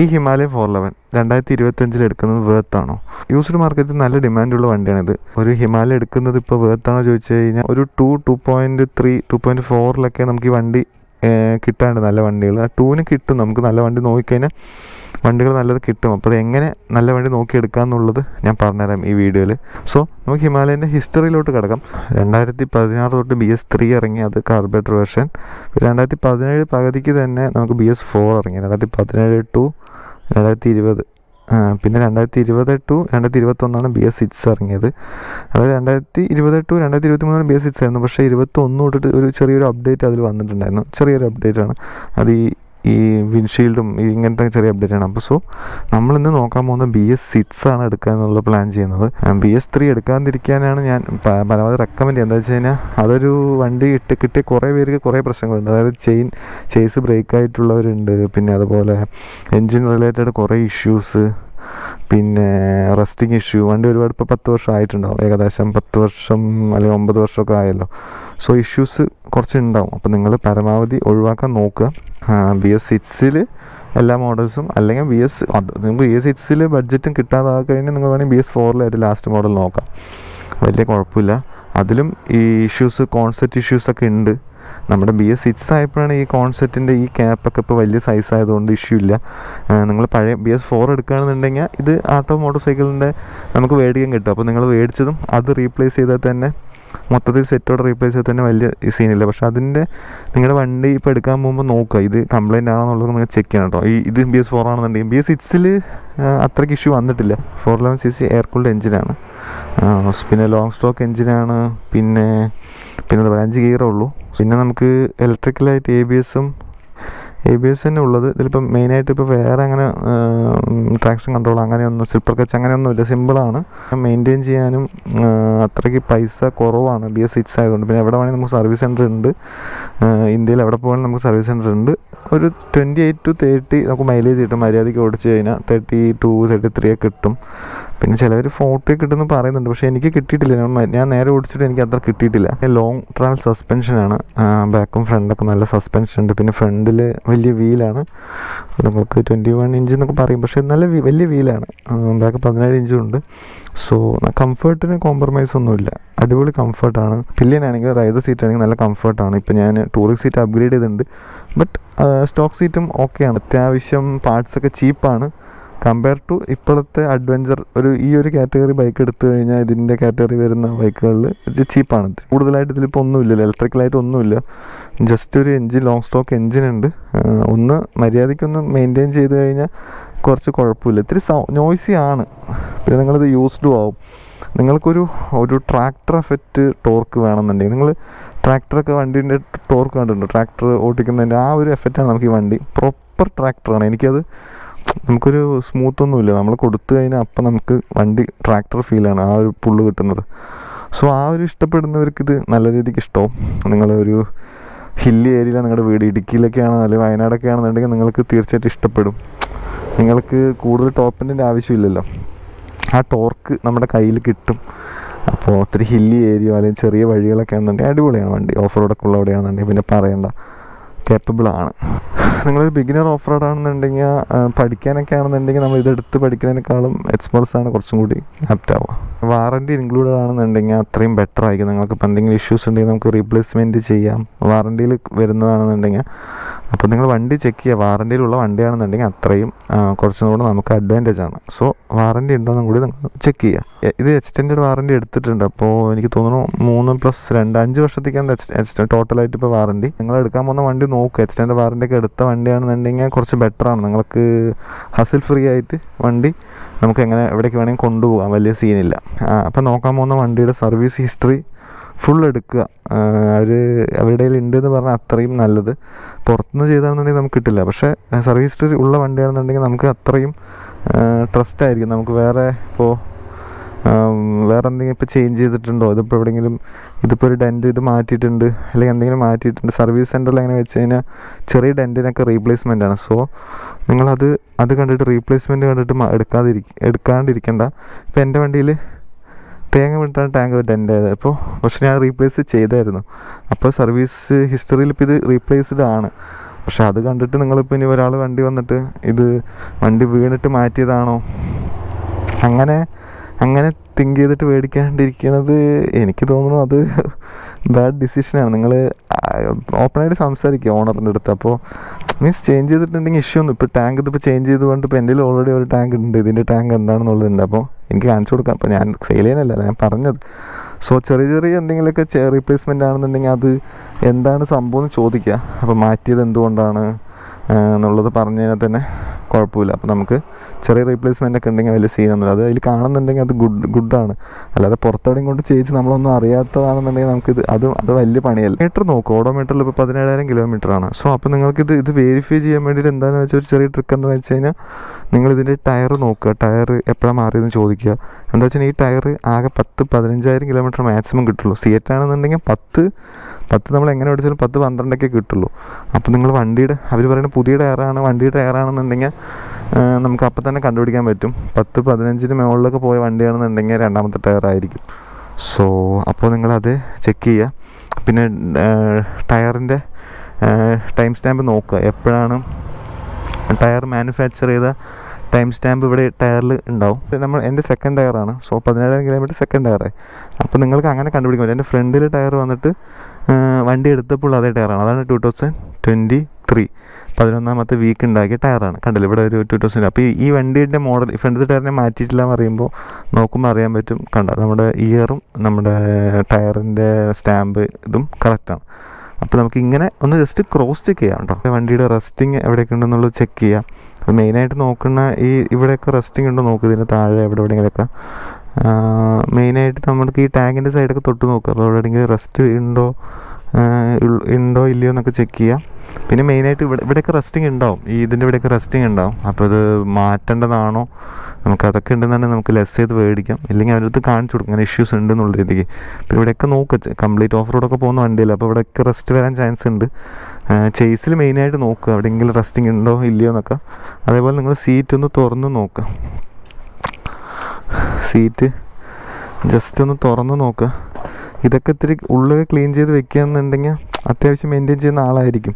ഈ Himalaya four eleven രണ്ടായിരത്തി ഇരുപത്തഞ്ചിൽ എടുക്കുന്നത് വേർത്താണോ യൂസ്ഡ് മാർക്കറ്റിൽ നല്ല ഡിമാൻഡുള്ള വണ്ടിയാണിത്. ഒരു ഹിമാലയ എടുക്കുന്നത് ഇപ്പോൾ വേർത്താണോ ചോദിച്ചു കഴിഞ്ഞാൽ ഒരു two two point three two point ഫോറിലൊക്കെ നമുക്ക് ഈ വണ്ടി കിട്ടാണ്ട് നല്ല വണ്ടികൾ. ആ ടൂവിന് കിട്ടും. നമുക്ക് നല്ല വണ്ടി നോക്കിക്കഴിഞ്ഞാൽ വണ്ടികൾ നല്ലത് കിട്ടും. അപ്പോൾ അത് എങ്ങനെ നല്ല വണ്ടി നോക്കി എന്നുള്ളത് ഞാൻ പറഞ്ഞുതരാം ഈ വീഡിയോയിൽ. സോ നമുക്ക് ഹിമാലയന്റെ ഹിസ്റ്ററിയിലോട്ട് കിടക്കാം. രണ്ടായിരത്തി പതിനാറ് തൊട്ട് ബി എസ് ത്രീ ഇറങ്ങി അത് കാർബറേറ്റർ വേർഷൻ രണ്ടായിരത്തി പതിനേഴ് പകുതിക്ക് തന്നെ നമുക്ക് ബി എസ് ഫോർ ഇറങ്ങി. രണ്ടായിരത്തി പതിനേഴ് ടു രണ്ടായിരത്തി ഇരുപത് പിന്നെ രണ്ടായിരത്തി ഇരുപത് ടു രണ്ടായിരത്തി ഇരുപത്തൊന്നാണ് ബി എസ് സിക്സ് ഇറങ്ങിയത്. അതായത് രണ്ടായിരത്തി ഇരുപത് ടു രണ്ടായിരത്തി ഇരുപത്തി മൂന്നാണ് ബി എസ് സിക്സ് ആയിരുന്നു. പക്ഷേ ഇരുപത്തൊന്ന് തൊട്ടിട്ട് ഒരു ചെറിയൊരു അപ്ഡേറ്റ് അതിൽ വന്നിട്ടുണ്ടായിരുന്നു. ചെറിയൊരു അപ്ഡേറ്റ് ആണ്. അത് ഈ ഈ വിൻഷീൽഡും ഇങ്ങനത്തെ ചെറിയ അപ്ഡേറ്റ് ആണ്. അപ്പോൾ സോ നമ്മളിന്ന് നോക്കാൻ പോകുന്ന ബി എസ് സിക്സ് ആണ് എടുക്കുക എന്നുള്ള പ്ലാൻ ചെയ്യുന്നത്. ബി എസ് ത്രീ എടുക്കാതിരിക്കാനാണ് ഞാൻ പരമാവധി റെക്കമെൻഡ് ചെയ്യുന്നത്. എന്താ വെച്ച് കഴിഞ്ഞാൽ അതൊരു വണ്ടി ഇട്ട് കിട്ടിയ കുറേ പേർക്ക് കുറേ പ്രശ്നങ്ങളുണ്ട്. അതായത് ചെയിൻ ചേസ് ബ്രേക്ക് ആയിട്ടുള്ളവരുണ്ട്. പിന്നെ അതുപോലെ എൻജിൻ റിലേറ്റഡ് കുറേ ഇഷ്യൂസ് പിന്നെ റസ്റ്റിംഗ് ഇഷ്യൂ വണ്ടി ഒരുപാട് ഇപ്പോൾ പത്ത് വർഷം ആയിട്ടുണ്ടാവും ഏകദേശം പത്ത് വർഷം അല്ലെങ്കിൽ ഒമ്പത് വർഷമൊക്കെ ആയല്ലോ. സോ ഇഷ്യൂസ് കുറച്ച് ഉണ്ടാവും അപ്പോൾ നിങ്ങൾ പരമാവധി ഒഴിവാക്കാൻ നോക്കുക. ബി എസ് സിക്സിൽ എല്ലാ മോഡൽസും അല്ലെങ്കിൽ ബി എസ് നിങ്ങൾക്ക് ബി എസ് സിക്സിൽ ബഡ്ജറ്റും കിട്ടാതെ കഴിഞ്ഞാൽ നിങ്ങൾ വേണമെങ്കിൽ ബി എസ് ഫോറിലായിട്ട് ലാസ്റ്റ് മോഡൽ നോക്കാം. വലിയ കുഴപ്പമില്ല. അതിലും ഈ ഇഷ്യൂസ് കോൺസെപ്റ്റ് ഇഷ്യൂസൊക്കെ ഉണ്ട്. നമ്മുടെ ബി എസ് സിക്സ് ആയപ്പോഴാണ് ഈ കോൺസെപ്റ്റിന്റെ ഈ ക്യാപ്പൊക്കെ ഇപ്പോൾ വലിയ സൈസ് ആയതുകൊണ്ട് ഇഷ്യൂ ഇല്ല. നിങ്ങൾ പഴയ ബി എസ് ഫോർ എടുക്കുകയാണെന്നുണ്ടെങ്കിൽ ഇത് ആട്ടോ മോട്ടോർ സൈക്കിളിന്റെ നമുക്ക് മേടിക്കാൻ കിട്ടും. അപ്പോൾ നിങ്ങൾ മേടിച്ചതും അത് റീപ്ലേസ് ചെയ്താൽ തന്നെ മൊത്തത്തിൽ സെറ്റോടെ റീപ്ലേസ് ചെയ്ത് തന്നെ വലിയ സീനില്ല പക്ഷേ അതിന്റെ നിങ്ങളുടെ വണ്ടി ഇപ്പോൾ എടുക്കാൻ പോകുമ്പോൾ നോക്കുക ഇത് കംപ്ലൈന്റ് ആണെന്നുള്ളത് നിങ്ങൾ ചെക്ക് ചെയ്യണം കേട്ടോ ഈ ഇത് ബി എസ് ഫോർ ആണെന്നുണ്ടെങ്കിൽ ബി എസ് സിക്സിൽ അത്രയ്ക്ക് ഇഷ്യൂ വന്നിട്ടില്ല. Four eleven C C air cooled എഞ്ചിനാണ് പിന്നെ ലോങ് സ്ട്രോക്ക് എഞ്ചിനാണ് പിന്നെ പിന്നെ എന്താ പറയുക അഞ്ച് ഗിയറേ ഉള്ളൂ. പിന്നെ നമുക്ക് ഇലക്ട്രിക്കലായിട്ട് എ ബി എസും എ ബി എസ് തന്നെ ഉള്ളത്. ഇതിലിപ്പം മെയിനായിട്ട് ഇപ്പോൾ വേറെ അങ്ങനെ ട്രാക്ഷൻ കൺട്രോൾ അങ്ങനെയൊന്നും സ്ലിപ്പർ കച്ച് അങ്ങനെയൊന്നുമില്ല സിമ്പിളാണ് മെയിന്റെയിൻ ചെയ്യാനും അത്രയ്ക്ക് പൈസ കുറവാണ് ബി എസ് സിക്സ് ആയതുകൊണ്ട്. പിന്നെ എവിടെ വേണമെങ്കിൽ നമുക്ക് സർവീസ് സെന്റർ ഉണ്ട്. ഇന്ത്യയിൽ എവിടെ പോകണമെങ്കിലും നമുക്ക് സർവീസ് സെന്റർ ഉണ്ട്. ഒരു ട്വന്റി എയ്റ്റ് ടു തേർട്ടി നമുക്ക് മൈലേജ് കിട്ടും. മര്യാദയ്ക്ക് ഓടിച്ച് കഴിഞ്ഞാൽ തേർട്ടി ടു തേർട്ടി ത്രീ ഒക്കെ കിട്ടും. പിന്നെ ചിലവർ ഫോട്ടോ കിട്ടുമെന്ന് പറയുന്നുണ്ട്. പക്ഷേ എനിക്ക് കിട്ടിയിട്ടില്ല. ഞാൻ നേരെ ഓടിച്ചിട്ട് എനിക്ക് അത്ര കിട്ടിയിട്ടില്ല. ലോങ് ട്രാവൽ സസ്പെൻഷനാണ് ബാക്കും ഫ്രണ്ടൊക്കെ നല്ല സസ്പെൻഷൻ ഉണ്ട്. പിന്നെ ഫ്രണ്ടിൽ വലിയ വീലാണ് നിങ്ങൾക്ക് ട്വന്റി വൺ ഇഞ്ച് എന്നൊക്കെ പറയും. പക്ഷേ നല്ല വലിയ വീലാണ് ബാക്ക് പതിനേഴ് ഇഞ്ചും ഉണ്ട്. സോ കംഫർട്ടിന് കോംപ്രമൈസ് ഒന്നുമില്ല. അടിപൊളി കംഫർട്ടാണ് പില്ലിയനാണെങ്കിൽ റൈഡർ സീറ്റ് ആണെങ്കിൽ നല്ല കംഫർട്ടാണ് ഇപ്പം ഞാൻ ടൂറിസ്റ്റ് സീറ്റ് അപ്ഗ്രേഡ് ചെയ്തിട്ടുണ്ട്. ബട്ട് സ്റ്റോക്ക് സീറ്റും ഓക്കെയാണ് അത്യാവശ്യം പാർട്സൊക്കെ ചീപ്പാണ് കമ്പയർ ടു ഇപ്പോഴത്തെ അഡ്വഞ്ചർ ഒരു ഈ ഒരു കാറ്റഗറി ബൈക്ക് എടുത്തു കഴിഞ്ഞാൽ ഇതിന്റെ കാറ്റഗറി വരുന്ന ബൈക്കുകളിൽ ഇത് ചീപ്പാണ് കൂടുതലായിട്ട് ഇതിലിപ്പോൾ ഒന്നുമില്ലല്ലോ ഇലക്ട്രിക്കലായിട്ട് ഒന്നുമില്ല. ജസ്റ്റ് ഒരു എൻജിൻ ലോങ് സ്റ്റോക്ക് എൻജിൻ ഉണ്ട്. ഒന്ന് മര്യാദയ്ക്കൊന്ന് മെയിന്റെയിൻ ചെയ്ത് കഴിഞ്ഞാൽ കുറച്ച് കുഴപ്പമില്ല. ഇത്തിരി സൗ നോയ്സി ആണ്. പിന്നെ നിങ്ങളിത് യൂസ്ഡും ആവും. നിങ്ങൾക്കൊരു ഒരു ട്രാക്ടർ എഫക്റ്റ് ടോർക്ക് വേണമെന്നുണ്ടെങ്കിൽ നിങ്ങൾ ട്രാക്ടറൊക്കെ വണ്ടീന്റെ ടോർക്ക് കണ്ടിട്ടുണ്ടോ. ട്രാക്ടർ ഓടിക്കുന്നതിന്റെ ആ ഒരു എഫക്റ്റാണ് നമുക്ക് ഈ വണ്ടി. പ്രോപ്പർ ട്രാക്ടറാണ് എനിക്കത് നമുക്കൊരു സ്മൂത്ത് ഒന്നുമില്ല. നമ്മൾ കൊടുത്തു കഴിഞ്ഞാൽ അപ്പം നമുക്ക് വണ്ടി ട്രാക്ടർ ഫീലാണ് ആ ഒരു പുള്ള് കിട്ടുന്നത്. സോ ആ ഒരു ഇഷ്ടപ്പെടുന്നവർക്ക് ഇത് നല്ല രീതിക്ക് ഇഷ്ടവും. നിങ്ങളൊരു ഹില്ലി ഏരിയയിലാണ് നിങ്ങളുടെ വീട് ഇടുക്കിയിലൊക്കെയാണ് അല്ലെങ്കിൽ വയനാടൊക്കെ ആണെന്നുണ്ടെങ്കിൽ നിങ്ങൾക്ക് തീർച്ചയായിട്ടും ഇഷ്ടപ്പെടും. നിങ്ങൾക്ക് കൂടുതൽ ടോപ്പിന്റെ ആവശ്യമില്ലല്ലോ. ആ ടോർക്ക് നമ്മുടെ കയ്യിൽ കിട്ടും. അപ്പോൾ ഒത്തിരി ഹില്ലി ഏരിയ അല്ലെങ്കിൽ ചെറിയ വഴികളൊക്കെ ആണെന്നുണ്ടെങ്കിൽ അടിപൊളിയാണ് വണ്ടി. ഓഫ് റോഡൊക്കെ ഉള്ള അവിടെയാണെന്നുണ്ടെങ്കിൽ പിന്നെ പറയണ്ട. കേപ്പബിൾ ആണ്. നിങ്ങളൊരു ബിഗിനർ ഓഫ് റോഡ് ആണെന്നുണ്ടെങ്കിൽ പഠിക്കാനൊക്കെ ആണെന്നുണ്ടെങ്കിൽ നമ്മൾ ഇതെടുത്ത് പഠിക്കുന്നതിനേക്കാളും എക്സ്പേർട്സ് ആണ് കുറച്ചും കൂടി ആപ്റ്റ് ആവുക. വാറണ്ടി ഇൻക്ലൂഡഡ് ആണെന്നുണ്ടെങ്കിൽ അത്രയും ബെറ്റർ ആയിരിക്കും. നിങ്ങൾക്ക് ഇപ്പോൾ എന്തെങ്കിലും ഇഷ്യൂസ് ഉണ്ടെങ്കിൽ നമുക്ക് റീപ്ലേസ്മെന്റ് ചെയ്യാം. വാറണ്ടിയിൽ വരുന്നതാണെന്നുണ്ടെങ്കിൽ അപ്പോൾ നിങ്ങൾ വണ്ടി ചെക്ക് ചെയ്യുക. വാറന്റിയിലുള്ള വണ്ടിയാണെന്നുണ്ടെങ്കിൽ അത്രയും കുറച്ചും കൂടെ നമുക്ക് അഡ്വാന്റേജ് ആണ്. സോ വാറണ്ടി ഉണ്ടോയെന്നും കൂടി നിങ്ങൾ ചെക്ക് ചെയ്യുക. ഇത് എക്സ്റ്റെൻഡ് വാറന്റി എടുത്തിട്ടുണ്ട്. അപ്പോൾ എനിക്ക് തോന്നുന്നു മൂന്ന് പ്ലസ് രണ്ട് അഞ്ച് വർഷത്തേക്കാണ് എക്സ്റ്റെൻഡ് ടോട്ടലായിട്ട് ഇപ്പോൾ വാറന്റി നിങ്ങൾ എടുക്കാൻ പോകുന്ന വണ്ടി നോക്കുക എക്സ്റ്റെൻഡ് വാറന്റി ഒക്കെ എടുത്ത വണ്ടിയാണെന്നുണ്ടെങ്കിൽ കുറച്ച് ബെറ്റർ ആണ്. നിങ്ങൾക്ക് ഹസിൽ ഫ്രീ ആയിട്ട് വണ്ടി നമുക്ക് എങ്ങനെ എവിടേക്ക് വേണമെങ്കിൽ കൊണ്ടുപോകാം. വലിയ സീനില്ല അപ്പോൾ നോക്കാൻ പോകുന്ന വണ്ടിയുടെ സർവീസ് ഹിസ്റ്ററി ഫുൾ എടുക്കുക. അവർ അവരുടെ കയ്യിൽ ഉണ്ട് എന്ന് പറഞ്ഞാൽ അത്രയും നല്ലത്. പുറത്തുനിന്ന് ചെയ്താണെന്നുണ്ടെങ്കിൽ നമുക്ക് കിട്ടില്ല. പക്ഷേ സർവീസ് ഹിസ്റ്ററി ഉള്ള വണ്ടിയാണെന്നുണ്ടെങ്കിൽ നമുക്ക് അത്രയും ട്രസ്റ്റ് ആയിരിക്കും. നമുക്ക് വേറെ ഇപ്പോൾ വേറെ എന്തെങ്കിലും ഇപ്പോൾ ചേഞ്ച് ചെയ്തിട്ടുണ്ടോ? ഇതിപ്പോൾ എവിടെയെങ്കിലും ഇതിപ്പോൾ ഒരു ഡെന്റ് ഇത് മാറ്റിയിട്ടുണ്ട്. അല്ലെങ്കിൽ എന്തെങ്കിലും മാറ്റിയിട്ടുണ്ട്. സർവീസ് സെന്ററിൽ അങ്ങനെ വെച്ച് കഴിഞ്ഞാൽ ചെറിയ ഡെന്റിനൊക്കെ റീപ്ലേസ്മെന്റ് ആണ്. സോ നിങ്ങളത് അത് കണ്ടിട്ട് റീപ്ലേസ്മെന്റ് കണ്ടിട്ട് എടുക്കാതിരിക്ക എടുക്കാണ്ടിരിക്കണ്ട. ഇപ്പോൾ എന്റെ വണ്ടിയിൽ തേങ്ങ വീണിട്ടാണ് ടാങ്ക് ആയത് അപ്പോൾ പക്ഷെ ഞാൻ റീപ്ലേസ് ചെയ്തായിരുന്നു. അപ്പോൾ സർവീസ് ഹിസ്റ്ററിയിൽ ഇപ്പോൾ ഇത് റീപ്ലേസ്ഡ് ആണ്. പക്ഷെ അത് കണ്ടിട്ട് നിങ്ങളിപ്പോൾ ഇനി ഒരാൾ വണ്ടി വന്നിട്ട് ഇത് വണ്ടി വീണിട്ട് മാറ്റിയതാണോ? അങ്ങനെ അങ്ങനെ തിങ്ക് ചെയ്തിട്ട് മേടിക്കാണ്ടിരിക്കണത് എനിക്ക് തോന്നുന്നു അത് ബാഡ് ഡിസിഷനാണ് നിങ്ങൾ ഓപ്പണായിട്ട് സംസാരിക്കുക ഓണറിന്റെ അടുത്ത്. അപ്പോൾ മീൻസ് ചേഞ്ച് ചെയ്തിട്ടുണ്ടെങ്കിൽ ഇഷ്യൂ ഒന്നും ഇപ്പോൾ ടാങ്ക് ഇതിപ്പോൾ ചേഞ്ച് ചെയ്തുകൊണ്ട് ഇപ്പോൾ എന്റെ ഓൾറെഡി ഒരു ടാങ്ക് ഉണ്ട്. ഇതിന്റെ ടാങ്ക് എന്താണെന്നുള്ളതുണ്ട്. അപ്പോൾ എനിക്ക് കാണിച്ചു കൊടുക്കാം. അപ്പോൾ ഞാൻ സെയിൽ ചെയ്യാനല്ല ഞാൻ പറഞ്ഞത്. സോ ചെറിയ ചെറിയ എന്തെങ്കിലുമൊക്കെ റീപ്ലേസ്മെന്റ് ആണെന്നുണ്ടെങ്കിൽ അത് എന്താണ് സംഭവം എന്ന് ചോദിക്കുക. അപ്പോൾ മാറ്റിയത് എന്തുകൊണ്ടാണ് എന്നുള്ളത് പറഞ്ഞു കഴിഞ്ഞാൽ തന്നെ കുഴപ്പമില്ല. അപ്പോൾ നമുക്ക് ചെറിയ റീപ്ലേസ്മെന്റ് ഒക്കെ ഉണ്ടെങ്കിൽ വലിയ സീനൊന്നുമില്ല അത് അതിൽ കാണുന്നുണ്ടെങ്കിൽ അത് ഗുഡ് ഗുഡാണ് അല്ലാതെ പുറത്തെവിടെയും കൊണ്ട് ചേച്ചി നമ്മളൊന്നും അറിയാത്തതാണെന്നുണ്ടെങ്കിൽ നമുക്കിത് അത് അത് വലിയ പണിയല്ല. മീറ്റർ നോക്കും. ഓടോമീറ്ററിൽ ഇപ്പോൾ പതിനേഴായിരം കിലോമീറ്റർ ആണ്. സോ അപ്പോൾ നിങ്ങൾക്കിത് ഇത് വെരിഫൈ ചെയ്യാൻ വേണ്ടിയിട്ട് എന്താണെന്ന് വെച്ചാൽ ഒരു ചെറിയ ട്രിക്ക് എന്താണെന്ന് വെച്ച് കഴിഞ്ഞാൽ നിങ്ങൾ ഇതിന്റെ ടയർ നോക്കുക. ടയർ എപ്പോഴാണ് മാറിയതെന്ന് ചോദിക്കുക. എന്താ വെച്ചാൽ ഈ ടയർ ആകെ പത്ത് പതിനഞ്ചായിരം കിലോമീറ്റർ മാക്സിമം കിട്ടുള്ളൂ. സീറ്റാണെന്നുണ്ടെങ്കിൽ പത്ത് പത്ത് നമ്മൾ എങ്ങനെ ഓടിച്ചാലും പത്ത് പന്ത്രണ്ടൊക്കെ കിട്ടുള്ളൂ. അപ്പോൾ നിങ്ങൾ വണ്ടിയുടെ അവർ പറയുന്ന പുതിയ ടയറാണ് വണ്ടിയുടെ ടയറാണെന്നുണ്ടെങ്കിൽ നമുക്ക് അപ്പം തന്നെ കണ്ടുപിടിക്കാൻ പറ്റും. പത്ത് പതിനഞ്ചിന് മുകളിലൊക്കെ പോയ വണ്ടിയാണെന്നുണ്ടെങ്കിൽ രണ്ടാമത്തെ ടയർ ആയിരിക്കും. സോ അപ്പോൾ നിങ്ങളത് ചെക്ക് ചെയ്യുക പിന്നെ ടയറിന്റെ ടൈം സ്റ്റാമ്പ് നോക്കുക. എപ്പോഴാണ് ടയർ മാനുഫാക്ചർ ചെയ്ത ടൈം സ്റ്റാമ്പ് ഇവിടെ ടയറിൽ ഉണ്ടാവും. നമ്മൾ എന്റെ സെക്കൻഡ് ടയറാണ് സോ പതിനേഴായിരം കിലോമീറ്റർ സെക്കൻഡ് ടയറേ അപ്പോൾ നിങ്ങൾക്ക് അങ്ങനെ കണ്ടുപിടിക്കാൻ പറ്റും. എന്റെ ഫ്രണ്ടിൽ ടയർ വന്നിട്ട് വണ്ടി എടുത്തപ്പോൾ അതേ ടയറാണ് അതാണ് ടു തൗസൻഡ് ട്വന്റി ത്രീ പതിനൊന്നാമത്തെ വീക്ക് ഉണ്ടാക്കിയ ടയറാണ് കണ്ടില്ല? ഇവിടെ ഒരു ടു തൗസൻഡ് അപ്പോൾ ഈ- വണ്ടിയുടെ മോഡൽ ഫ്രണ്ടിലത്തെ ടയറിനെ മാറ്റിയിട്ടില്ല എന്ന് പറയുമ്പോൾ നോക്കുമ്പോൾ അറിയാൻ പറ്റും. കണ്ട? നമ്മുടെ ഇയറും നമ്മുടെ ടയറിന്റെ സ്റ്റാമ്പ് ഇതും കറക്റ്റാണ് അപ്പോൾ നമുക്ക് ഇങ്ങനെ ഒന്ന് ജസ്റ്റ് ക്രോസ് ചെക്ക് ചെയ്യാം കേട്ടോ. വണ്ടിയുടെ റെസ്റ്റിംഗ് എവിടെയൊക്കെ ഉണ്ടെന്നുള്ളത് ചെക്ക് ചെയ്യാം. അത് മെയിനായിട്ട് നോക്കുന്ന ഈ ഇവിടെയൊക്കെ റെസ്റ്റിംഗ് ഉണ്ടോ നോക്കുക ഇതിന് താഴെ എവിടെ എവിടെയെങ്കിലൊക്കെ. മെയിനായിട്ട് നമുക്ക് ഈ ടാങ്കിന്റെ സൈഡൊക്കെ തൊട്ട് നോക്കുക അപ്പോൾ എവിടെയെങ്കിലും റെസ്റ്റ് ഉണ്ടോ ഉണ്ടോ ഇല്ലയോ എന്നൊക്കെ ചെക്ക് ചെയ്യുക പിന്നെ മെയിനായിട്ട് ഇവിടെ ഇവിടെയൊക്കെ റെസ്റ്റിംഗ് ഉണ്ടാവും. ഈ ഇതിന്റെ ഇവിടെയൊക്കെ റെസ്റ്റിംഗ് ഉണ്ടാവും. അപ്പോൾ ഇത് മാറ്റേണ്ടതാണോ? നമുക്ക് അതൊക്കെ ഉണ്ടെന്നുണ്ടെങ്കിൽ നമുക്ക് ലെസ് ചെയ്ത് മേടിക്കാം. ഇല്ലെങ്കിൽ അവരടുത്ത് കാണിച്ചു കൊടുക്കും. അങ്ങനെ ഇഷ്യൂസ് ഉണ്ട് എന്നുള്ള രീതിക്ക്. അപ്പോൾ ഇവിടെയൊക്കെ നോക്കുക കംപ്ലീറ്റ് ഓഫ് റോഡൊക്കെ പോകുന്ന വണ്ടിയല്ല. അപ്പോൾ ഇവിടെയൊക്കെ റെസ്റ്റ് വരാൻ ചാൻസ് ഉണ്ട്. ചേസിൽ മെയിനായിട്ട് നോക്കുക അവിടെ എവിടെയെങ്കിലും റെസ്റ്റിംഗ് ഉണ്ടോ ഇല്ലയോ എന്നൊക്കെ. അതേപോലെ നിങ്ങൾ സീറ്റ് ഒന്ന് തുറന്ന് നോക്കുക സീറ്റ് ജസ്റ്റ് ഒന്ന് തുറന്ന് നോക്കുക ഇതൊക്കെ ഇത്തിരി ഉള്ളൊക്കെ ക്ലീൻ ചെയ്ത് വെക്കുകയാണെന്നുണ്ടെങ്കിൽ അത്യാവശ്യം മെയിന്റെയിൻ ചെയ്യുന്ന ആളായിരിക്കും.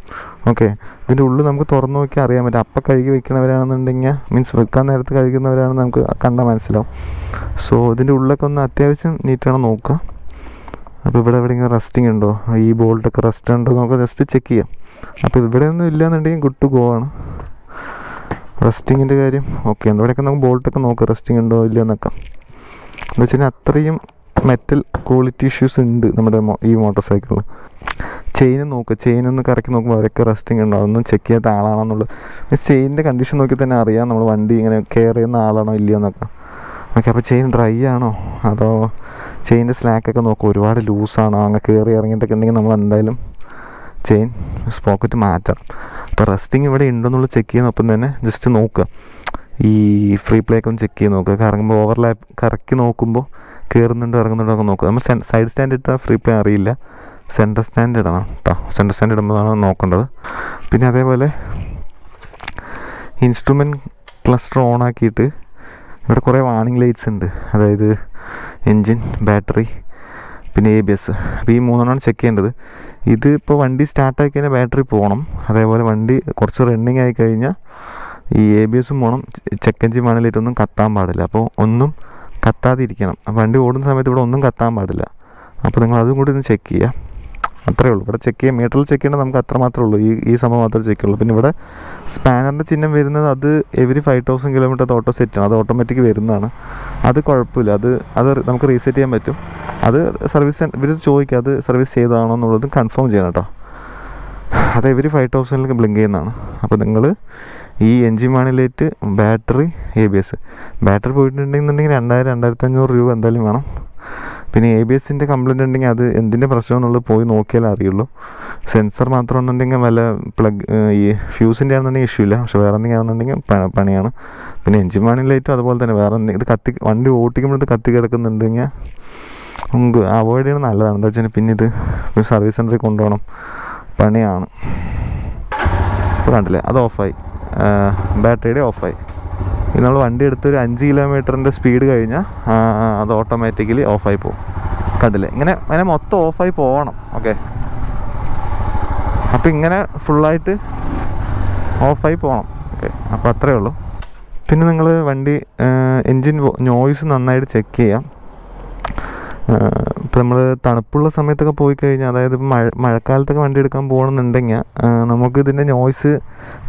ഓക്കെ ഇതിന്റെ ഉള്ളിൽ നമുക്ക് തുറന്ന് നോക്കി അറിയാൻ പറ്റും. അപ്പം കഴുകി വെക്കണവരാണെന്നുണ്ടെങ്കിൽ മീൻസ് വെക്കാൻ നേരത്ത് കഴുകുന്നവരാണെന്ന് നമുക്ക് കണ്ടാൽ മനസ്സിലാവും. സോ ഇതിന്റെ ഉള്ളിലൊക്കെ ഒന്ന് അത്യാവശ്യം നീറ്റാണ് നോക്കുക. അപ്പോൾ ഇവിടെ എവിടെയെങ്കിലും റെസ്റ്റിംഗ് ഉണ്ടോ? ഈ ബോൾട്ടൊക്കെ റസ്റ്റ് ഉണ്ടോ? നമുക്ക് ജസ്റ്റ് ചെക്ക് ചെയ്യാം. അപ്പോൾ ഇവിടെ ഒന്നും ഇല്ലയെന്നുണ്ടെങ്കിൽ ഗുഡ് ടു ഗോ ആണ്. റെസ്റ്റിങ്ങിന്റെ കാര്യം ഓക്കെ ഇവിടെയൊക്കെ നമുക്ക് ബോൾട്ടൊക്കെ നോക്കാം. റെസ്റ്റിംഗ് ഉണ്ടോ ഇല്ലയോ എന്നൊക്കെ. എന്ന് വെച്ച് കഴിഞ്ഞാൽ അത്രയും മെറ്റൽ ക്വാളിറ്റി ഇഷ്യൂസ് ഉണ്ട് നമ്മുടെ ഈ മോട്ടോർ സൈക്കിളിൽ ചെയിൻ നോക്കുക ചെയിൻ ഒന്ന് കറക്കി നോക്കുമ്പോൾ അവരൊക്കെ റെസ്റ്റിംഗ് ഉണ്ടോ? അതൊന്നും ചെക്ക് ചെയ്യാത്ത ആളാണെന്നുള്ളത് മീൻസ് ചെയിനിന്റെ കണ്ടീഷൻ നോക്കി തന്നെ അറിയാം. നമ്മൾ വണ്ടി ഇങ്ങനെ കെയർ ചെയ്യുന്ന ആളാണോ ഇല്ലയോ എന്നൊക്കെ. ഓക്കെ അപ്പോൾ ചെയിൻ ഡ്രൈ ആണോ? അതോ ചെയിന്റെ സ്ലാക്കൊക്കെ നോക്കും ഒരുപാട് ലൂസാണ് അങ്ങനെ കയറി ഇറങ്ങിയിട്ടൊക്കെ ഉണ്ടെങ്കിൽ നമ്മൾ എന്തായാലും ചെയിൻ സ്പോക്കറ്റ് മാറ്റണം അപ്പോൾ റെസ്റ്റിംഗ് ഇവിടെ ഉണ്ടെന്നുള്ളത് ചെക്ക് ചെയ്യുന്നപ്പം തന്നെ ജസ്റ്റ് നോക്കുക ഈ ഫ്രീ പ്ലേക്ക് ഒന്ന് ചെക്ക് ചെയ്ത് നോക്കുക കറങ്ങുമ്പോൾ ഓവർലാപ്പ് കറക്കി നോക്കുമ്പോൾ കയറുന്നുണ്ടോ ഇറങ്ങുന്നുണ്ടോ ഒക്കെ നോക്കുക നമ്മൾ സൈഡ് സ്റ്റാൻഡ് ഇട്ടാൽ ഫ്രീ പ്ലേ അറിയില്ല. സെന്റർ സ്റ്റാൻഡ് ഇടണം കേട്ടോ സെന്റർ സ്റ്റാൻഡ് ഇടുമ്പോഴാണ് നോക്കേണ്ടത്. പിന്നെ അതേപോലെ ഇൻസ്ട്രുമെന്റ് ക്ലസ്റ്റർ ഓൺ ആക്കിയിട്ട് ഇവിടെ കുറേ വാണിംഗ് ലൈറ്റ്സ് ഉണ്ട്. അതായത് എൻജിൻ ബാറ്ററി പിന്നെ എ ബി എസ് അപ്പോൾ ഈ മൂന്നെണ്ണമാണ് ചെക്ക് ചെയ്യേണ്ടത്. ഇത് ഇപ്പോൾ വണ്ടി സ്റ്റാർട്ടായി കഴിഞ്ഞാൽ ബാറ്ററി പോകണം. അതേപോലെ വണ്ടി കുറച്ച് റണ്ണിങ് ആയി കഴിഞ്ഞാൽ ഈ എ ബി എസും പോകണം ചെക്ക് എൻജിൻ വേണേലിട്ടൊന്നും കത്താൻ പാടില്ല. അപ്പോൾ ഒന്നും കത്താതിരിക്കണം. വണ്ടി ഓടുന്ന സമയത്ത് ഇവിടെ ഒന്നും കത്താൻ പാടില്ല. അപ്പോൾ നിങ്ങൾ അതും കൂടി ഒന്ന് ചെക്ക് ചെയ്യുക അത്രേ ഉള്ളൂ. ഇവിടെ ചെക്ക് ചെയ്യാം മീറ്ററിൽ ചെക്ക് ചെയ്യേണ്ടത് നമുക്ക് അത്ര മാത്രമേ ഉള്ളൂ. ഈ ഈ സമയം മാത്രമേ ചെക്ക് ഉള്ളൂ പിന്നെ ഇവിടെ സ്പാനറിന്റെ ചിഹ്നം വരുന്നത് അത് every five thousand kilometre auto ആണ്. അത് ഓട്ടോമാറ്റിക് വരുന്നതാണ്. അത് കുഴപ്പമില്ല. അത് അത് നമുക്ക് റീസെറ്റ് ചെയ്യാൻ പറ്റും. അത് സർവീസ് ഇവർ ചോദിക്കുക അത് സർവീസ് ചെയ്തതാണോ എന്നുള്ളത് കൺഫേം ചെയ്യണം കേട്ടോ അത് എവരി ഫൈവ് തൗസൻഡിൽ ബ്ലിങ്ക് ചെയ്യുന്നതാണ്. അപ്പോൾ നിങ്ങൾ ഈ engine മാണിലേറ്റ് battery A B S battery പോയിട്ടുണ്ടെന്നുണ്ടെങ്കിൽ രണ്ടായിരം രണ്ടായിരത്തി അഞ്ഞൂറ് രൂപ എന്തായാലും വേണം. പിന്നെ എ ബി എസിന്റെ കംപ്ലൈന്റ് ഉണ്ടെങ്കിൽ അത് എന്തിന്റെ പ്രശ്നം എന്നുള്ളത് പോയി നോക്കിയാലേ അറിയുള്ളൂ. സെൻസർ മാത്രം ഉണ്ടെങ്കിൽ വല്ല പ്ലഗ് ഈ ഫ്യൂസിന്റെ ആണെന്നുണ്ടെങ്കിൽ ഇഷ്യൂ ഇല്ല. പക്ഷെ വേറെ എന്തെങ്കിലും ആണെന്നുണ്ടെങ്കിൽ പണിയാണ്. പിന്നെ എഞ്ചിൻ പണി ലൈറ്റും അതുപോലെ തന്നെ. വേറെ എന്തെങ്കിലും ഇത് കത്തി വണ്ടി ഓടിക്കുമ്പോൾ ഇത് കത്തി കിടക്കുന്നുണ്ടെങ്കിൽ നമുക്ക് അവോയ്ഡ് ചെയ്യണം നല്ലതാണ്. എന്താ വെച്ചാൽ പിന്നെ ഇത് ഒരു സർവീസ് സെന്ററിൽ കൊണ്ടുപോകണം. പണിയാണ്. ഇപ്പോൾ കണ്ടില്ലേ? അത് ഓഫായി ബാറ്ററിയുടെ ഓഫായി നമ്മൾ വണ്ടി എടുത്ത് ഒരു അഞ്ച് കിലോമീറ്ററിന്റെ സ്പീഡ് കഴിഞ്ഞാൽ അത് ഓട്ടോമാറ്റിക്കലി ഓഫായി പോകും. കണ്ടില്ലേ? ഇങ്ങനെ അങ്ങനെ മൊത്തം ഓഫായി പോകണം ഓക്കെ അപ്പോൾ ഇങ്ങനെ ഫുള്ളായിട്ട് ഓഫായി പോകണം ഓക്കെ അപ്പോൾ അത്രയേ ഉള്ളൂ. പിന്നെ നിങ്ങൾ വണ്ടി എൻജിൻ നോയിസ് നന്നായിട്ട് ചെക്ക് ചെയ്യാം. ഇപ്പം നമ്മൾ തണുപ്പുള്ള സമയത്തൊക്കെ പോയി കഴിഞ്ഞാൽ അതായത് മഴ മഴക്കാലത്തൊക്കെ വണ്ടി എടുക്കാൻ പോകണമെന്നുണ്ടെങ്കിൽ നമുക്ക് ഇതിന്റെ നോയ്സ്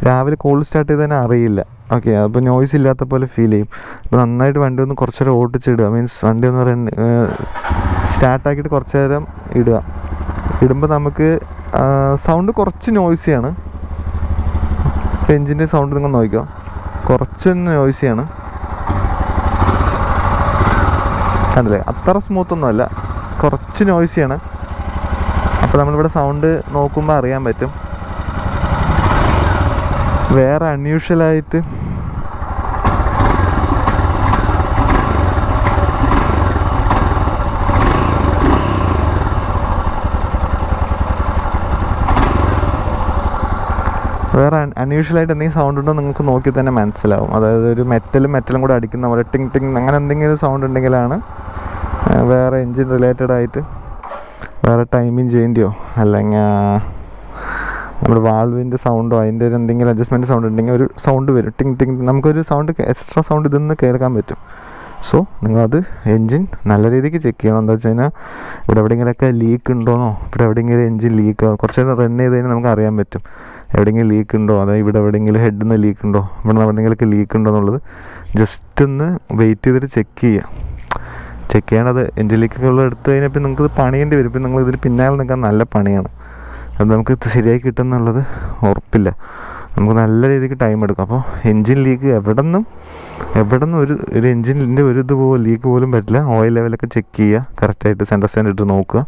രാവിലെ കോൾ സ്റ്റാർട്ട് ചെയ്ത് തന്നെ അറിയില്ല. ഓക്കെ അപ്പോൾ നോയ്സ് ഇല്ലാത്ത പോലെ ഫീൽ ചെയ്യും. അപ്പോൾ നന്നായിട്ട് വണ്ടി ഒന്ന് കുറച്ച് നേരം ഓടിച്ചിടുക. മീൻസ് വണ്ടി ഒന്ന് റെ സ്റ്റാർട്ടാക്കിയിട്ട് കുറച്ച് നേരം ഇടുക. ഇടുമ്പോൾ നമുക്ക് സൗണ്ട് കുറച്ച് നോയ്സിയാണ് എൻജിന്റെ സൗണ്ട് നിങ്ങൾ നോക്കിക്കോ. കുറച്ചൊന്ന് നോയ്സിയാണ് കണ്ടില്ലേ? അത്ര സ്മൂത്ത് ഒന്നും അല്ല. കുറച്ച് നോയ്സിയാണ് അപ്പോൾ നമ്മളിവിടെ സൗണ്ട് നോക്കുമ്പോൾ അറിയാൻ പറ്റും. വേറെ അൺയൂഷ്വലായിട്ട് വേറെ അൺയൂഷ്വലായിട്ട് എന്തെങ്കിലും സൗണ്ട് ഉണ്ടോ നിങ്ങൾക്ക് നോക്കി തന്നെ മനസ്സിലാവും. അതായത് ഒരു മെറ്റലും മെറ്റലും കൂടെ അടിക്കുന്ന പോലെ ടിങ് ടിങ് അങ്ങനെ എന്തെങ്കിലും സൗണ്ട് ഉണ്ടെങ്കിലാണ് വേറെ എൻജിൻ റിലേറ്റഡ് ആയിട്ട് വേറെ ടൈമിങ് ചെയ്യേണ്ടിയോ? അല്ലെങ്കിൽ നമ്മുടെ വാൾവിന്റെ സൗണ്ടോ അതിന്റെ ഒരു എന്തെങ്കിലും അഡ്ജസ്റ്റ്മെന്റ് സൗണ്ട് ഉണ്ടെങ്കിൽ ഒരു സൗണ്ട് വരും. ടിങ് ടിങ് നമുക്കൊരു സൗണ്ട് എക്സ്ട്രാ സൗണ്ട് ഇതിൽ നിന്ന് കേൾക്കാൻ പറ്റും. സോ നിങ്ങളത് എൻജിൻ നല്ല രീതിക്ക് ചെക്ക് ചെയ്യണം. എന്താ വെച്ച് കഴിഞ്ഞാൽ ഇവിടെ എവിടെയെങ്കിലുമൊക്കെ ലീക്ക് ഉണ്ടോന്നോ? ഇവിടെ എവിടെയെങ്കിലും എൻജിൻ ലീക്ക് കുറച്ച് നേരം റൺ ചെയ്ത് കഴിഞ്ഞാൽ നമുക്ക് അറിയാൻ പറ്റും. എവിടെയെങ്കിലും ലീക്ക് ഉണ്ടോ? അതായത് ഇവിടെ എവിടെയെങ്കിലും ഹെഡിൽ നിന്ന് ലീക്ക് ഉണ്ടോ? ഇവിടെ നിന്ന് ലീക്ക് ഉണ്ടോ എന്നുള്ളത് ജസ്റ്റ് ഒന്ന് വെയിറ്റ് ചെയ്തിട്ട് ചെക്ക് ചെയ്യുക ചെക്ക് ചെയ്യണത് എൻജിൻ ലീക്കൊക്കെ ഉള്ള എടുത്തു കഴിഞ്ഞാൽ പിന്നെ നിങ്ങൾക്ക് പണിയേണ്ടി വരും. പിന്നെ നിങ്ങൾ ഇതിന് പിന്നാലെ നിൽക്കാൻ നല്ല പണിയാണ്. അത് നമുക്ക് ശരിയായി കിട്ടുമെന്നുള്ളത് ഉറപ്പില്ല. നമുക്ക് നല്ല രീതിക്ക് ടൈം എടുക്കും. അപ്പോൾ എൻജിൻ ലീക്ക് എവിടെ നിന്നും എവിടെ നിന്നും ഒരു ഒരു എൻജിനിന്റെ ഒരു ഇത് ലീക്ക് പോലും പറ്റില്ല. ഓയിൽ ലെവലൊക്കെ ചെക്ക് ചെയ്യുക കറക്റ്റായിട്ട് സെന്റർ സ്റ്റാൻഡ് ഇട്ട് നോക്കുക.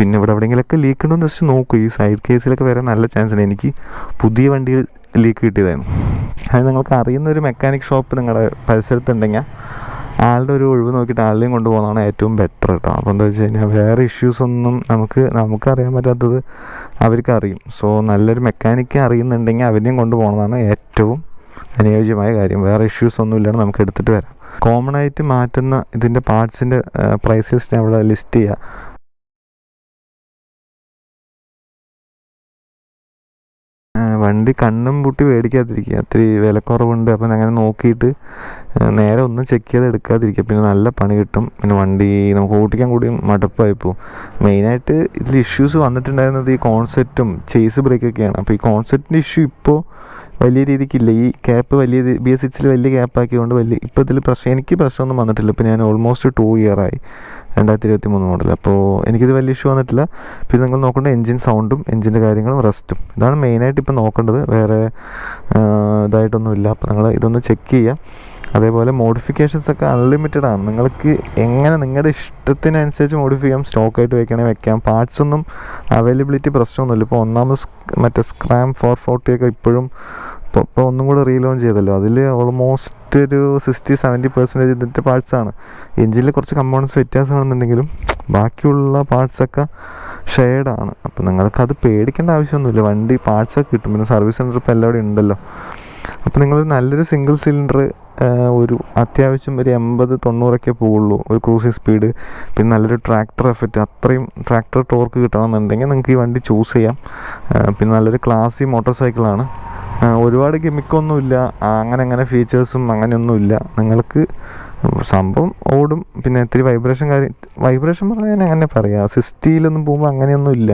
പിന്നെ ഇവിടെ എവിടെയെങ്കിലൊക്കെ ലീക്ക് ഉണ്ടോ എന്ന് ജസ്റ്റ് ഈ സൈഡ് കേസിലൊക്കെ വരാൻ നല്ല ചാൻസ് ഉണ്ട്. എനിക്ക് പുതിയ വണ്ടിയിൽ ലീക്ക് കിട്ടിയതായിരുന്നു. അത് നിങ്ങൾക്ക് അറിയുന്ന ഒരു മെക്കാനിക് ഷോപ്പ് നിങ്ങളുടെ പരിസരത്തുണ്ടെങ്കിൽ ആളുടെ ഒരു ഒഴിവ് നോക്കിയിട്ട് ആളെയും കൊണ്ടുപോകുന്നതാണ് ഏറ്റവും ബെറ്റർ കേട്ടോ അപ്പോൾ എന്താ വെച്ച് കഴിഞ്ഞാൽ വേറെ ഇഷ്യൂസ് ഒന്നും നമുക്ക് നമുക്ക് അറിയാൻ പറ്റാത്തത് അവർക്ക് അറിയും. സോ നല്ലൊരു മെക്കാനിക്ക് അറിയുന്നുണ്ടെങ്കിൽ അവരെയും കൊണ്ടുപോകുന്നതാണ് ഏറ്റവും അനുയോജ്യമായ കാര്യം. വേറെ ഇഷ്യൂസ് ഒന്നും ഇല്ലാണ്ട് നമുക്ക് എടുത്തിട്ട് വരാം. കോമൺ ആയിട്ട് മാറ്റുന്ന ഇതിന്റെ പാർട്സിന്റെ പ്രൈസ് ലിസ്റ്റ് ഞാൻ ഇവിടെ ലിസ്റ്റ് ചെയ്യുക വണ്ടി കണ്ണും പൂട്ടി മേടിക്കാതിരിക്കുക. ഇത്തിരി വിലക്കുറവുണ്ട്. അപ്പം അങ്ങനെ നോക്കിയിട്ട് നേരെ ഒന്നും ചെക്ക് ചെയ്ത് എടുക്കാതിരിക്കുക. പിന്നെ നല്ല പണി കിട്ടും. പിന്നെ വണ്ടി നമുക്ക് ഓടിക്കാൻ കൂടി മടുപ്പായി പോകും മെയിനായിട്ട് ഇതിൽ ഇഷ്യൂസ് വന്നിട്ടുണ്ടായിരുന്നത് ഈ കോൺസെപ്റ്റും ചേസ് ബ്രേക്കൊക്കെയാണ് അപ്പോൾ ഈ കോൺസെപ്റ്റിന്റെ ഇഷ്യൂ ഇപ്പോൾ വലിയ രീതിക്കില്ല ഈ ക്യാപ്പ് വലിയ ബി എസ് സിക്സിൽ വലിയ ക്യാപ്പ് ആക്കിയതുകൊണ്ട് വലിയ ഇപ്പോൾ ഇതിൽ പ്രശ്നം എനിക്ക് പ്രശ്നമൊന്നും വന്നിട്ടില്ല. ഇപ്പോൾ ഞാൻ ഓൾമോസ്റ്റ് ടു ഇയർ ആയി. രണ്ടായിരത്തി ഇരുപത്തി മൂന്ന് മോഡൽ അപ്പോൾ എനിക്കിത് വലിയ ഇഷ്യൂ വന്നിട്ടില്ല. പിന്നെ നിങ്ങൾ നോക്കേണ്ട എഞ്ചിൻ സൗണ്ടും എൻജിന്റെ കാര്യങ്ങളും റെസ്റ്റും ഇതാണ് മെയിനായിട്ട് ഇപ്പോൾ നോക്കേണ്ടത്. വേറെ ഇതായിട്ടൊന്നുമില്ല അപ്പോൾ നിങ്ങൾ ഇതൊന്ന് ചെക്ക് ചെയ്യുക അതേപോലെ മോഡിഫിക്കേഷൻസ് ഒക്കെ അൺലിമിറ്റഡ് ആണ്. നിങ്ങൾക്ക് എങ്ങനെ നിങ്ങളുടെ ഇഷ്ടത്തിനനുസരിച്ച് മോഡിഫൈ ചെയ്യാം. സ്റ്റോക്കായിട്ട് വെക്കണമെങ്കിൽ വെക്കാം. പാർട്സ് ഒന്നും അവൈലബിലിറ്റി പ്രശ്നമൊന്നുമില്ല. ഇപ്പോൾ ഒന്നാമത് മറ്റേ സ്ക്രാം ഫോർ ഫോർട്ടി ഒക്കെ ഇപ്പോഴും ഇപ്പോൾ ഇപ്പോൾ ഒന്നും കൂടെ റീലോഞ്ച് ചെയ്തല്ലോ. അതിൽ ഓൾമോസ്റ്റ് ഒരു സിക്സ്റ്റി സെവന്റി പെർസെന്റേജ് ഇതിന്റെ പാർട്സാണ് എഞ്ചിനിൽ കുറച്ച് കമ്പോണൻസ് വ്യത്യാസമാണെന്നുണ്ടെങ്കിലും ബാക്കിയുള്ള പാർട്സൊക്കെ ഷെയ്ഡാണ് അപ്പോൾ നിങ്ങൾക്കത് പേടിക്കേണ്ട ആവശ്യമൊന്നുമില്ല. വണ്ടി പാർട്സൊക്കെ കിട്ടും. പിന്നെ സർവീസ് സെന്റർ ഇപ്പോൾ എല്ലാവിടെയും ഉണ്ടല്ലോ. അപ്പോൾ നിങ്ങളൊരു നല്ലൊരു സിംഗിൾ സിലിണ്ടർ ഒരു അത്യാവശ്യം ഒരു എൺപത് തൊണ്ണൂറൊക്കെ പോവുള്ളൂ. ഒരു ക്രൂസിങ് സ്പീഡ് പിന്നെ നല്ലൊരു ട്രാക്ടർ എഫക്റ്റ് അത്രയും ട്രാക്ടർ ടോർക്ക് കിട്ടണമെന്നുണ്ടെങ്കിൽ നിങ്ങൾക്ക് ഈ വണ്ടി ചൂസ് ചെയ്യാം. പിന്നെ നല്ലൊരു ക്ലാസി മോട്ടോർ സൈക്കിളാണ് ഒരുപാട് ഗിമിക്കൊന്നുമില്ല. അങ്ങനെ അങ്ങനെ ഫീച്ചേഴ്സും അങ്ങനെയൊന്നുമില്ല. നിങ്ങൾക്ക് സംഭവം ഓടും. പിന്നെ ഇത്തിരി വൈബ്രേഷൻ കാര്യം വൈബ്രേഷൻ പറഞ്ഞാൽ ഞാൻ അങ്ങനെ പറയാം. സിക്സ്റ്റിയിലൊന്നും പോകുമ്പോൾ അങ്ങനെയൊന്നും ഇല്ല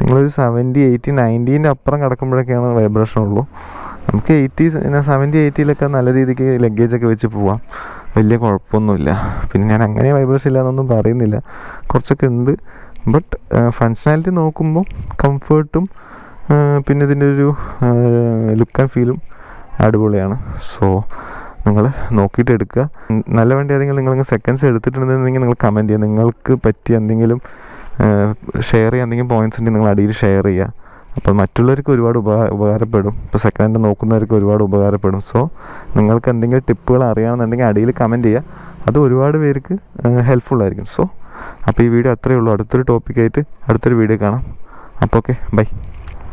നിങ്ങളൊരു സെവന്റി എയ്റ്റി നയന്റീന്റെ അപ്പുറം കിടക്കുമ്പോഴൊക്കെയാണ് വൈബ്രേഷൻ ഉള്ളൂ. നമുക്ക് എയ്റ്റി സെവന്റി എയ്റ്റിയിലൊക്കെ നല്ല രീതിക്ക് ലഗേജൊക്കെ വെച്ച് പോവാം. വലിയ കുഴപ്പമൊന്നുമില്ല. പിന്നെ ഞാൻ അങ്ങനെ വൈബ്രേഷൻ ഇല്ലാന്നൊന്നും പറയുന്നില്ല. കുറച്ചൊക്കെ ഉണ്ട്. ബട്ട് ഫങ്ഷനാലിറ്റി നോക്കുമ്പോൾ കംഫേർട്ടും പിന്നെ ഇതിന്റെ ഒരു ലുക്ക് ആൻഡ് ഫീലും അടിപൊളിയാണ്. സോ നിങ്ങൾ നോക്കിയിട്ട് എടുക്കുക. നല്ല വണ്ടി ഏതെങ്കിലും നിങ്ങൾ സെക്കൻഡ്സ് എടുത്തിട്ടുണ്ടെന്നുണ്ടെങ്കിൽ നിങ്ങൾ കമന്റ് ചെയ്യുക. നിങ്ങൾക്ക് പറ്റിയ എന്തെങ്കിലും ഷെയർ ചെയ്യുക എന്തെങ്കിലും പോയിന്റ്സ് ഉണ്ടെങ്കിൽ നിങ്ങൾ അടിയിൽ ഷെയർ ചെയ്യുക. അപ്പോൾ മറ്റുള്ളവർക്ക് ഒരുപാട് ഉപകാര ഉപകാരപ്പെടും. ഇപ്പോൾ സെക്കൻഡ് ഹാൻഡ് നോക്കുന്നവർക്ക് ഒരുപാട് ഉപകാരപ്പെടും. സോ നിങ്ങൾക്ക് എന്തെങ്കിലും ടിപ്പുകൾ അറിയാമെന്നുണ്ടെങ്കിൽ അടിയിൽ കമന്റ് ചെയ്യുക. അത് ഒരുപാട് പേർക്ക് ഹെൽപ്ഫുൾ ആയിരിക്കും. സോ അപ്പോൾ ഈ വീഡിയോ അത്രയേ ഉള്ളൂ. അടുത്തൊരു ടോപ്പിക്കായിട്ട് അടുത്തൊരു വീഡിയോ കാണാം. അപ്പോൾ ഓക്കെ ബൈ